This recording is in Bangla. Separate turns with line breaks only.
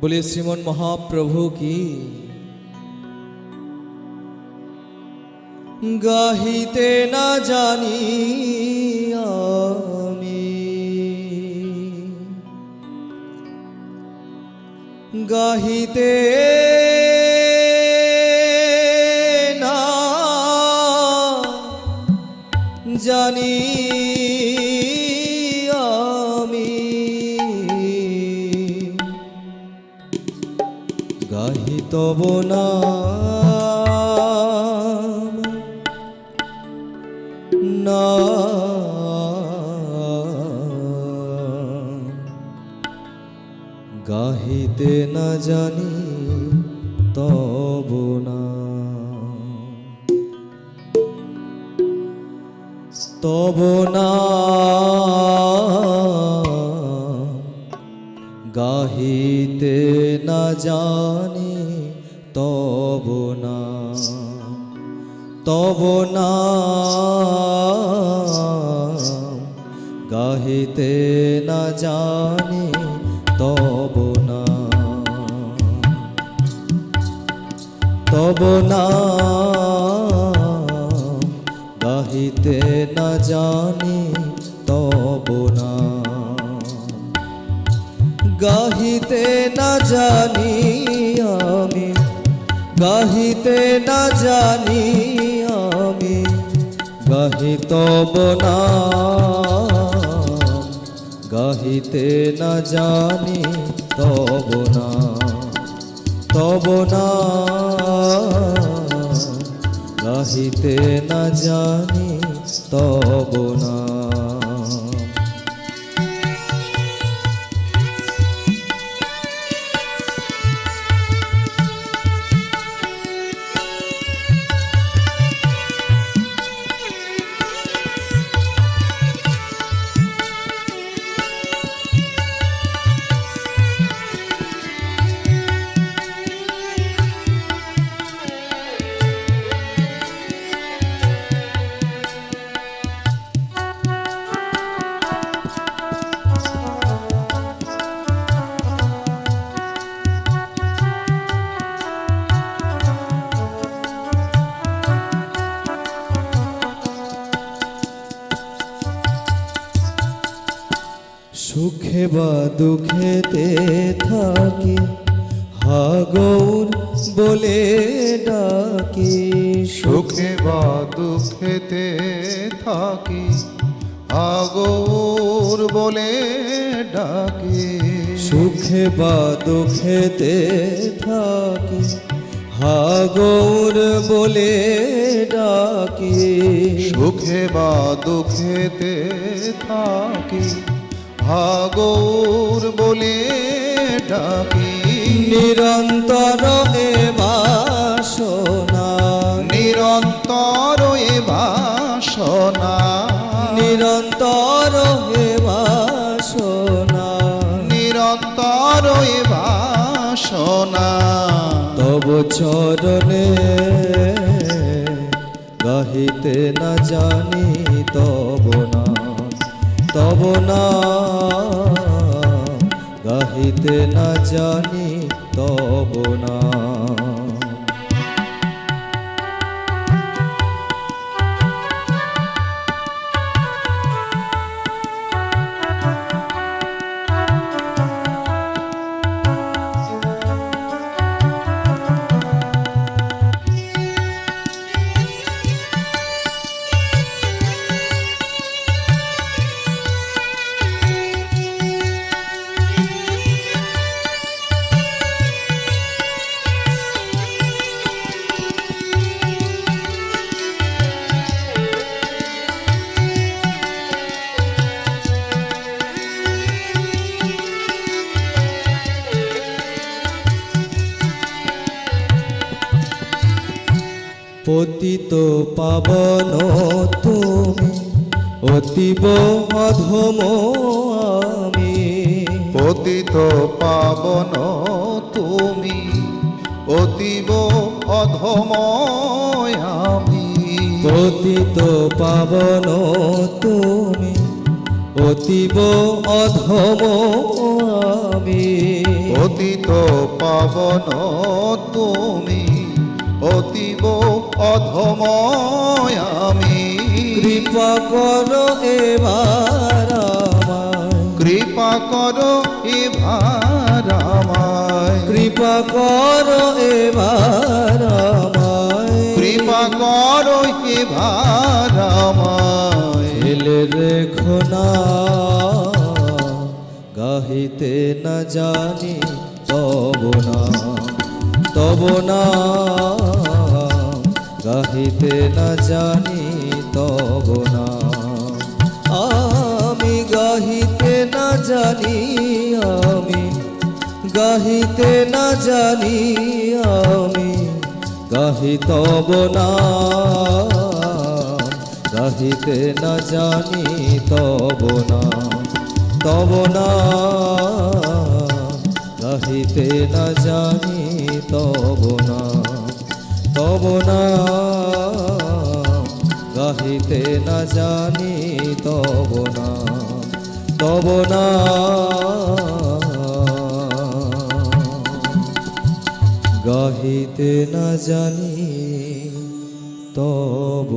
বলে শ্রীমন মহাপ্রভু কি? গাহিতে না জানি আমি গাহিতে না জানি। তব না গাহিতে না জানি তব না তব না গাহিতে না জানি তব না। গাহিতে না জানি তব না। তব না। গাহিতে না জানি তব না। গাহিতে না জানি আমি গাহিতে না জানি আমি গাহি তব না। গাহিতে না জানি তব না তব না। গাহিতে না জানি তব না। বা দুঃখেতে থাকি হাগৌর বলে ডাকি।
সুখে বা দুঃখেতে থাকি আগোর বলে ডাকি।
সুখে বা দুঃখেতে থাকি হাগৌর বলে ডাকি।
সুখে বা দুঃখেতে থাকি ভাগৌর বলে ডাকি।
নিরন্তর এ বাসনা।
নিরন্তর এ বাসনা।
নিরন্তর হে বাসনা।
নিরন্তর এ বাসনা।
তব চরণে গাহিতে না জানি তব না। তব না গাহিতে না জানি তব না। পতিত পাবন তুমি অতীব অধম আমি।
পতিত পাবন তুমি অতীব অধম আমি।
পতিত পাবন তুমি অতীব অধম আমি।
পতিত পাবন তুমি অতীব অধময় আমি।
কৃপা করো এবার
কৃপা করো এবার
কৃপা করো এবার
কৃপা করো এবার
ফেলে রেখো না গাহিতে না জানি তব না তব না। গাহিতে না জানি তব না। আমি গাহিতে না জানি, আমি গাহিতে না জানি, আমি গাহি তব না। গাহিতে না জানি তব না তব না। গাহিতে না জানি তব না। তব না গাহিতে না জানি তব না গাহিতে না জানি তব